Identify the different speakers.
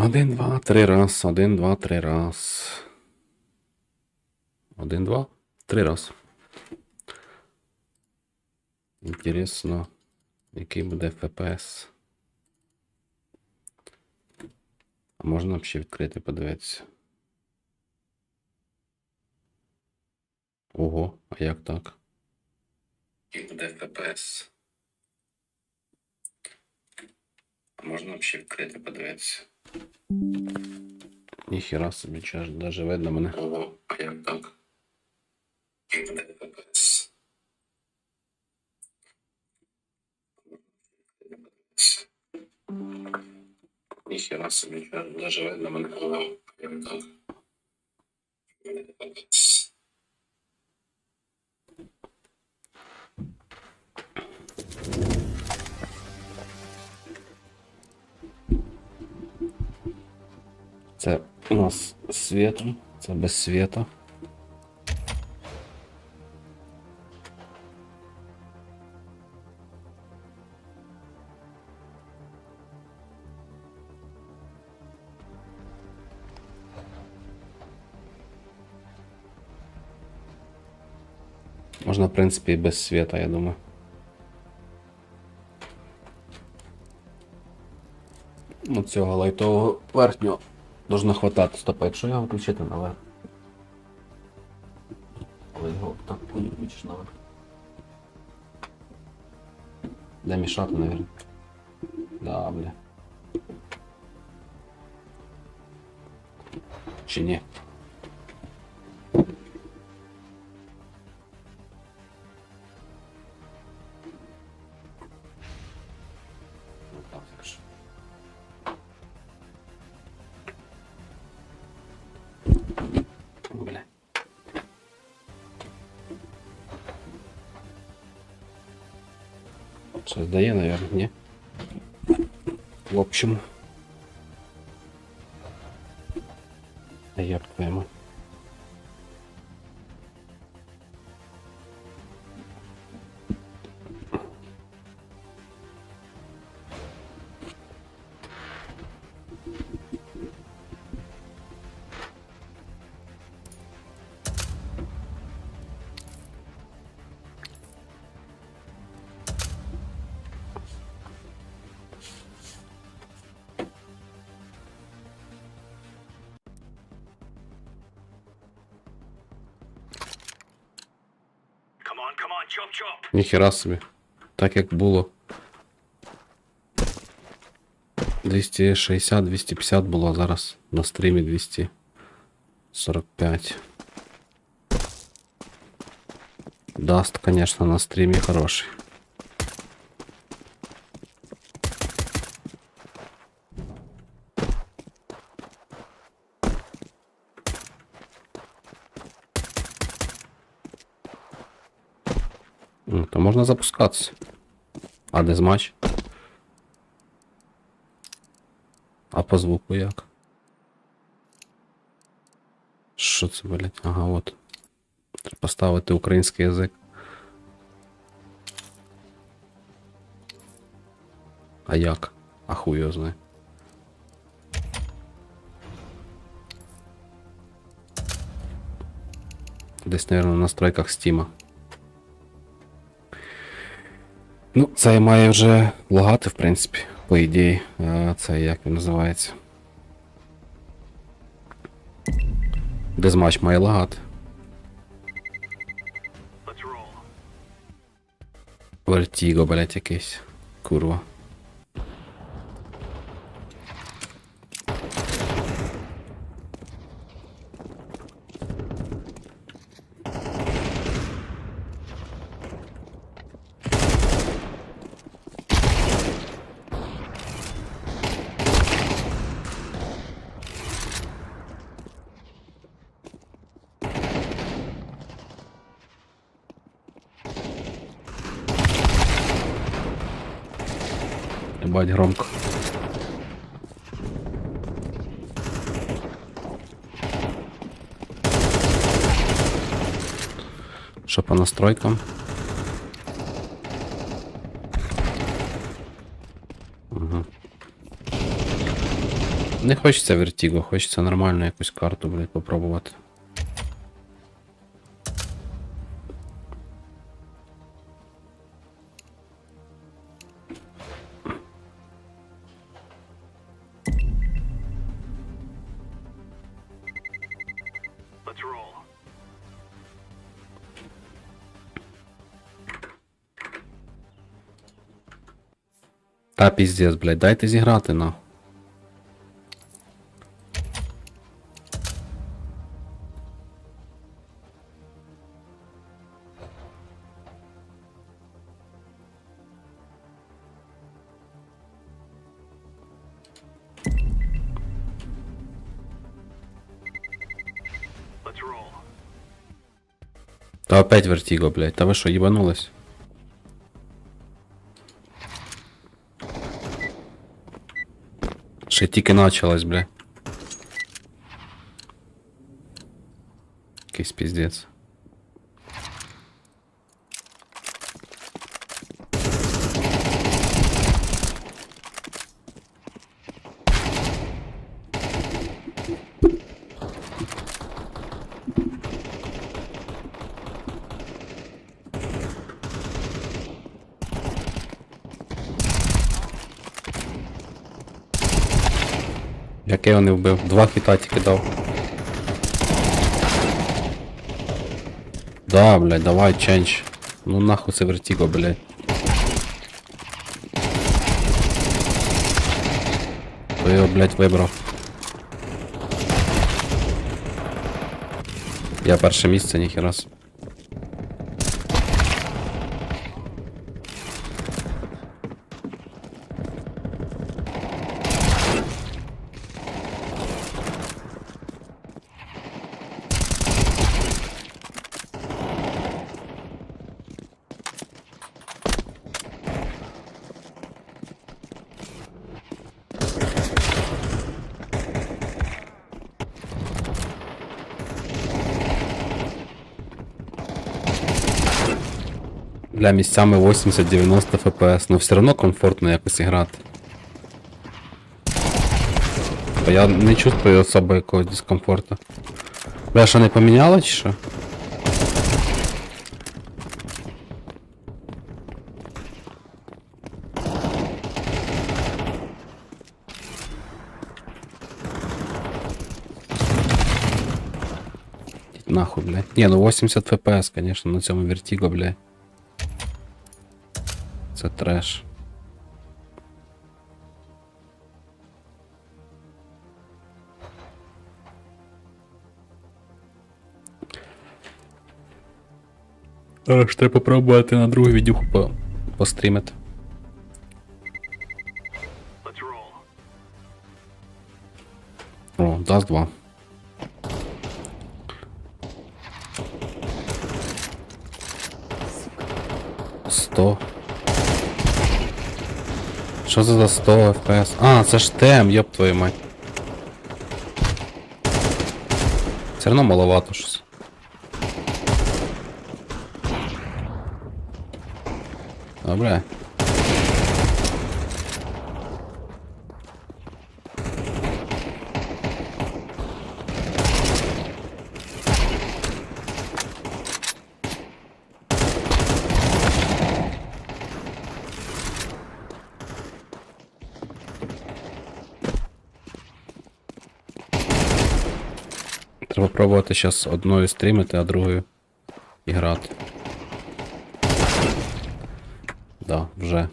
Speaker 1: Один, два, три раз. Один, два, три раз. Один, два, три раз. Інтересно, який буде FPS. А можна б ще відкрити, подивитися. Ого, а як так? Який буде FPS? А можна б ще відкрити, подивитися. Ніхіра собі, чи аж даже видно мене. Ого, а як так? Який буде FPS? Ніхіра собі, чи аж даже видно мене. Ого, а як так? Це у нас світом, це без світа. Можна, в принципі, і без світа, я думаю. Ну, цього лайтового верхнього должно хватати. Стоп, а якщо його включити наверх. Але його так включиш наверх. Де мішати, наверное. Да, бля. Чи ні? Щось дає, наверное, не. В общем. А як Ніхера собі. Так як було. 260-250 було а зараз на стрімі 245. Даст, конечно, на стрімі хороший. Ну, то можна запускатися. А де змач? А по звуку як? Що це, блять? Ага, от. Треба поставити український язик. А як? А хуй. Десь, наверное, в настройках Стіма. Ну, це має вже лагати, в принципі, по ідеї. Е, Це як він називається. Дезмач має лагати. Вертіго, блять, якийсь. Курва. Ебать громко. Що по настройкам? Угу. Не хочеться вертіго, хочеться нормальну якусь карту, блядь, попробувати. Та піздець, блядь, дайте зіграти на. Та опять вертіго, блядь. Та ви що, їбанулись? Ще тільки началось, бля. Якийсь піздець. Яке я не вбив? Два хіта тільки дав. Да, блядь, давай, ченч. Ну нахуй це вертіго, блядь. То його, блядь, вибрав. Я перше місце, ніхера. с- Бля, місцями 80-90 FPS, но все одно комфортно якось грати. Бо я не чувствую особо якогось дискомфорту. Бля, що не поміняло чи що? Нахуй, блядь. Не, ну 80 FPS, конечно, на цьому вертіго, блядь. Це треш. Аж треба попробувати на другу відюху по... пострімити. О, даст два. Сто. Що це за 100 FPS? А, це ж тем, ёб твою мать. Все одно маловато щось. Добре. Треба пробувати зараз одною стрімити, а другою і грати. Да, вже.